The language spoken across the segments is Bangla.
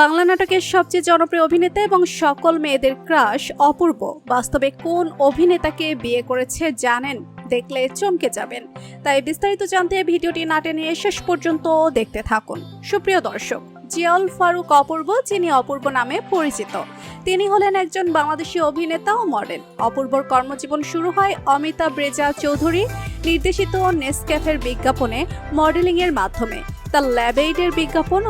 বাংলা নাটকের সবচেয়ে জনপ্রিয় অভিনেতা এবং সকল মেয়েদের ক্রাশ অপূর্ব। বাস্তবে কোন অভিনেতাকে বিয়ে করেছে জানেন? দেখলে চমকে যাবেন। তাই বিস্তারিত জানতে ভিডিওটি নাটে নিয়ে শেষ পর্যন্ত দেখতে থাকুন। সুপ্রিয় দর্শক, জিয়াউল ফারুক অপূর্ব, যিনি অপূর্ব নামে পরিচিত। তিনি হলেন একজন বাংলাদেশি অভিনেতা ও মডেল অপূর্বর কর্মজীবন শুরু হয় অমিতাভ রেজা চৌধুরী নির্দেশিত নেসক্যাফের বিজ্ঞাপনে মডেলিং এর মাধ্যমে তার ল্যাবেইডের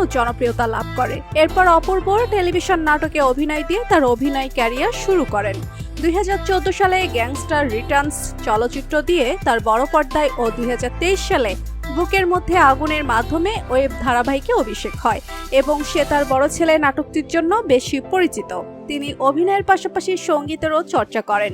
ও জনপ্রিয়তা লাভ করে। এরপর অপূর্ব টেলিভিশন নাটকে অভিনয় দিয়ে তার অভিনয় ক্যারিয়ার শুরু করেন। দুই হাজার চোদ্দ সালে গ্যাংস্টার রিটার্নস চলচ্চিত্র দিয়ে তার বড় পর্দায় ও দুই হাজার তেইশ সালে বুকের মধ্যে আগুনের মাধ্যমে ওয়েব ধারাবাহিকে অভিষেক হয় এবং সে তার বড় ছেলে নাটকটির জন্য বেশি পরিচিত। তিনি অভিনয়ের পাশাপাশি সঙ্গীতেরও চর্চা করেন।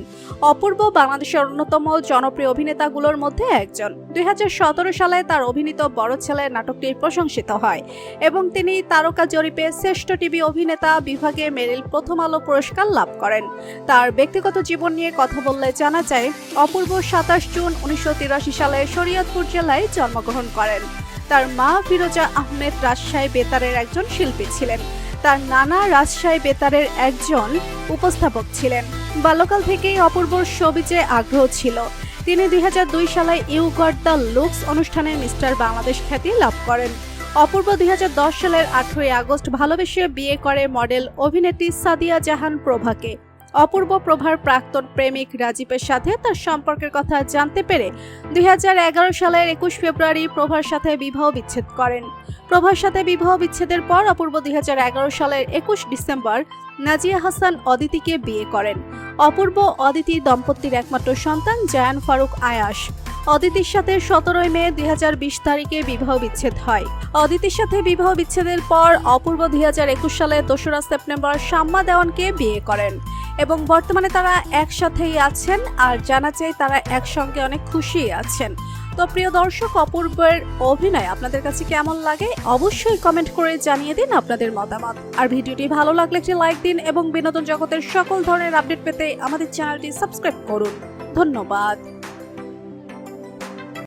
অপূর্ব বাংলাদেশের অন্যতম জনপ্রিয় অভিনেতাগুলোর মধ্যে একজন। দু হাজার সতেরো সালে তার অভিনীত বড় ছেলে নাটকটি প্রশংসিত হয় এবং তিনি তারকা জরিপে শ্রেষ্ঠ টিভি অভিনেতা বিভাগে মেরিল প্রথম আলো পুরস্কার লাভ করেন। তার ব্যক্তিগত জীবন নিয়ে কথা বললে জানা যায়, অপূর্ব সাতাশ জুন উনিশশো তিরাশি সালে শরীয়তপুর জেলায় জন্মগ্রহণ করেন। তার মা ফিরোজা আহমেদ রাজশাহী বেতারের একজন শিল্পী ছিলেন। তার নানা রাজশাহী বেতারের একজন উপস্থাপক ছিলেন। বাল্যকাল থেকেই অপূর্বর সবিজে আগ্রহ ছিল। তিনি দুই হাজার দুই সালে ইউ গট দ্য লুকস অনুষ্ঠানে মিস্টার বাংলাদেশ খ্যাতি লাভ করেন। অপূর্ব দুই হাজার দশ সালের আঠেরোই আগস্ট ভালোবেসে বিয়ে করে মডেল অভিনেত্রী সাদিয়া জাহান প্রভাকে। অপূর্ব প্রভার প্রাক্তন প্রেমিক রাজীবের সাথে তার সম্পর্কের কথা জানতে পেরে দু হাজার এগারো সালের একুশ ফেব্রুয়ারি প্রভার সাথে বিবাহ বিচ্ছেদ করেন। প্রভার সাথে বিবাহ বিচ্ছেদের পর অপূর্ব দুই হাজার এগারো সালের একুশ ডিসেম্বর নাজিয়া হাসান অদিতিকে বিয়ে করেন। অপূর্ব অদিতি দম্পতির একমাত্র সন্তান জায়ান ফারুক আয়াস। অদিতির সাথে সতেরোই মে দুই হাজার বিশ তারিখে বিবাহ বিচ্ছেদ হয়। অদিতির সাথে বিবাহ বিচ্ছেদের পর অপূর্ব দুই সালে দোসরা সেপ্টেম্বর শাম্মা দেওয়ানকে বিয়ে করেন। এবং বর্তমানে তারা একসাথেই আছেন আর জানা চাই তারা একসঙ্গে অনেক খুশি আছেন। তো প্রিয় দর্শক, অপূর্বের অভিনয় আপনাদের কাছে কেমন লাগে অবশ্যই কমেন্ট করে জানিয়ে দিন আপনাদের মতামত। আর ভিডিওটি ভালো লাগলে একটি লাইক দিন এবং বিনোদন জগতের সকল ধরনের আপডেট পেতে আমাদের চ্যানেলটি সাবস্ক্রাইব করুন। ধন্যবাদ।